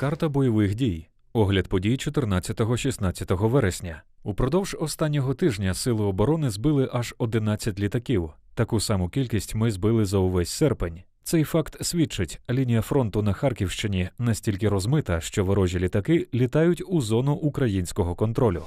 Карта бойових дій. Огляд подій 14-16 вересня. Упродовж останнього тижня сили оборони збили аж 11 літаків. Таку саму кількість ми збили за увесь серпень. Цей факт свідчить, лінія фронту на Харківщині настільки розмита, що ворожі літаки літають у зону українського контролю.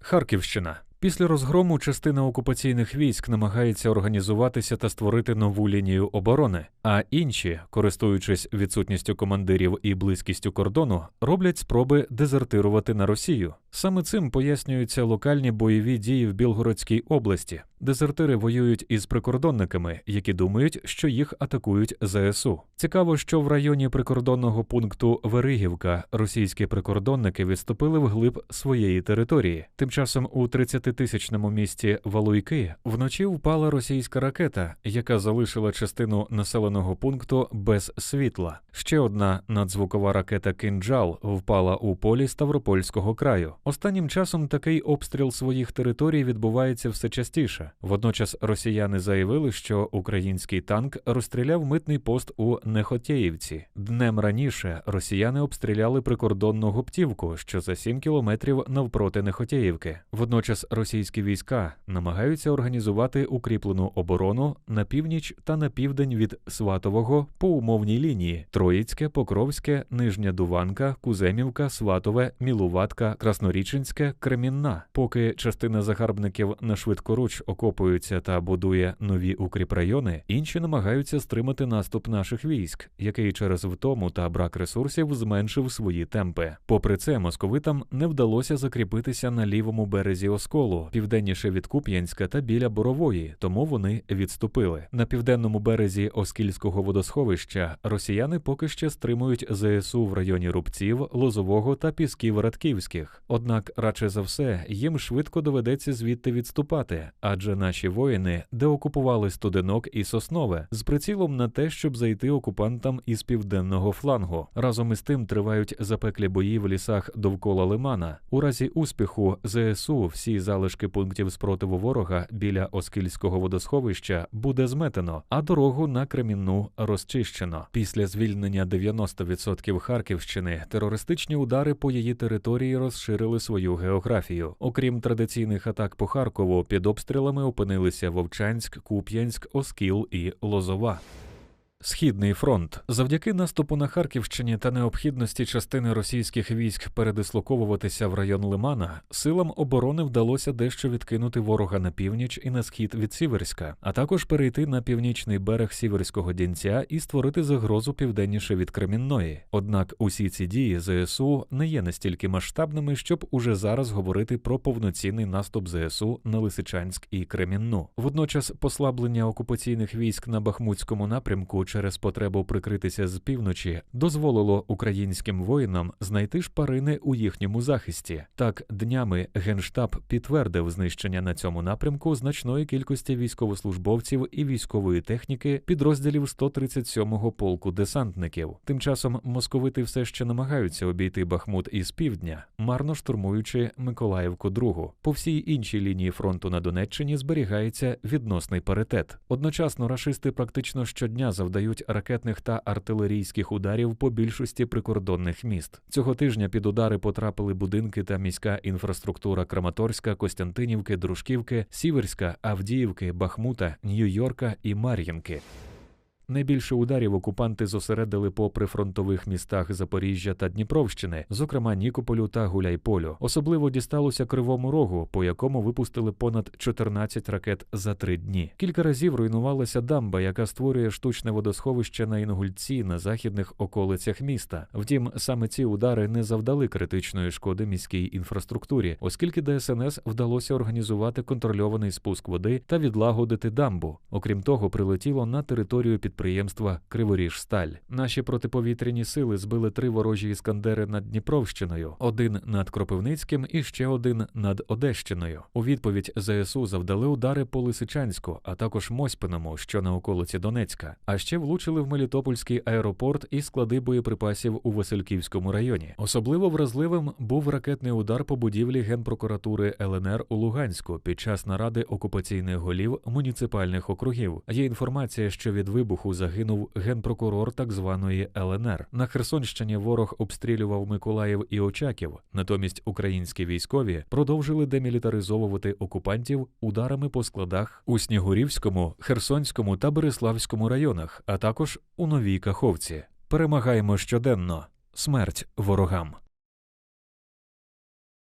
Харківщина. Після розгрому частина окупаційних військ намагається організуватися та створити нову лінію оборони, а інші, користуючись відсутністю командирів і близькістю кордону, роблять спроби дезертирувати на Росію. Саме цим пояснюються локальні бойові дії в Білгородській області. Дезертири воюють із прикордонниками, які думають, що їх атакують ЗСУ. Цікаво, що в районі прикордонного пункту Веригівка російські прикордонники відступили вглиб своєї території. Тим часом у 30-тисячному місті Валуйки вночі впала російська ракета, яка залишила частину населеного пункту без світла. Ще одна надзвукова ракета Кинджал впала у полі Ставропольського краю. Останнім часом такий обстріл своїх територій відбувається все частіше. Водночас росіяни заявили, що український танк розстріляв митний пост у Нехотєївці. Днем раніше росіяни обстріляли прикордонну гуптівку, що за 7 кілометрів навпроти Нехотєївки. Водночас російські війська намагаються організувати укріплену оборону на північ та на південь від Сватового по умовній лінії: Троїцьке, Покровське, Нижня Дуванка, Куземівка, Сватове, Мілуватка, Красноріченське, Кремінна. Поки частина загарбників на швидкоруч окопується та будує нові укріпрайони, інші намагаються стримати наступ наших військ, який через втому та брак ресурсів зменшив свої темпи. Попри це, московитам не вдалося закріпитися на лівому березі осколу, південніше від Куп'янська та біля Борової, тому вони відступили. На південному березі Оскільського водосховища росіяни поки ще стримують ЗСУ в районі Рубців, Лозового та Пісків Радківських. Однак, радше за все, їм швидко доведеться звідти відступати, адже наші воїни деокупували студенок і соснове з прицілом на те, щоб зайти окупантам із південного флангу. Разом із тим тривають запеклі бої в лісах довкола лимана. У разі успіху ЗСУ всі залишки пунктів спротиву ворога біля Оскільського водосховища буде зметено, а дорогу на Кремінну розчищено. Після звільнення 90% Харківщини терористичні удари по її території розширили свою географію. Окрім традиційних атак по Харкову, під обстрілами опинилися Вовчанськ, Куп'янськ, Оскіл і Лозова. Східний фронт завдяки наступу на Харківщині та необхідності частини російських військ передислоковуватися в район Лимана, силам оборони вдалося дещо відкинути ворога на північ і на схід від Сіверська, а також перейти на північний берег Сіверського дінця і створити загрозу південніше від Кремінної. Однак усі ці дії ЗСУ не є настільки масштабними, щоб уже зараз говорити про повноцінний наступ ЗСУ на Лисичанськ і Кремінну. Водночас послаблення окупаційних військ на Бахмутському напрямку через потребу прикритися з півночі дозволило українським воїнам знайти шпарини у їхньому захисті. Так, днями генштаб підтвердив знищення на цьому напрямку значної кількості військовослужбовців і військової техніки підрозділів 137-го полку десантників. Тим часом московити все ще намагаються обійти Бахмут із півдня, марно штурмуючи Миколаївку другу. По всій іншій лінії фронту на Донеччині зберігається відносний паритет. Одночасно рашисти практично щодня завдають завдають ракетних та артилерійських ударів по більшості прикордонних міст. Цього тижня під удари потрапили будинки та міська інфраструктура Краматорська, Костянтинівки, Дружківки, Сіверська, Авдіївки, Бахмута, Нью-Йорка і Мар'їнки. Найбільше ударів окупанти зосередили по прифронтових містах Запоріжжя та Дніпровщини, зокрема Нікополю та Гуляйполю. Особливо дісталося Кривому Рогу, по якому випустили понад 14 ракет за три дні. Кілька разів руйнувалася дамба, яка створює штучне водосховище на Інгульці на західних околицях міста. Втім, саме ці удари не завдали критичної шкоди міській інфраструктурі, оскільки ДСНС вдалося організувати контрольований спуск води та відлагодити дамбу. Окрім того, прилетіло на територію під підприємства Криворіжсталь. Наші протиповітряні сили збили три ворожі іскандери над Дніпровщиною, один над Кропивницьким і ще один над Одещиною. У відповідь ЗСУ завдали удари по Лисичанську, а також Мосьпиному, що на околиці Донецька. А ще влучили в Мелітопольський аеропорт і склади боєприпасів у Васильківському районі. Особливо вразливим був ракетний удар по будівлі генпрокуратури ЛНР у Луганську під час наради окупаційних голів муніципальних округів. Є інформація, що від вибуху вибуху загинув генпрокурор так званої ЛНР. На Херсонщині ворог обстрілював Миколаїв і Очаків. Натомість українські військові продовжили демілітаризовувати окупантів ударами по складах у Снігурівському, Херсонському та Береславському районах, а також у Новій Каховці. Перемагаємо щоденно. Смерть ворогам.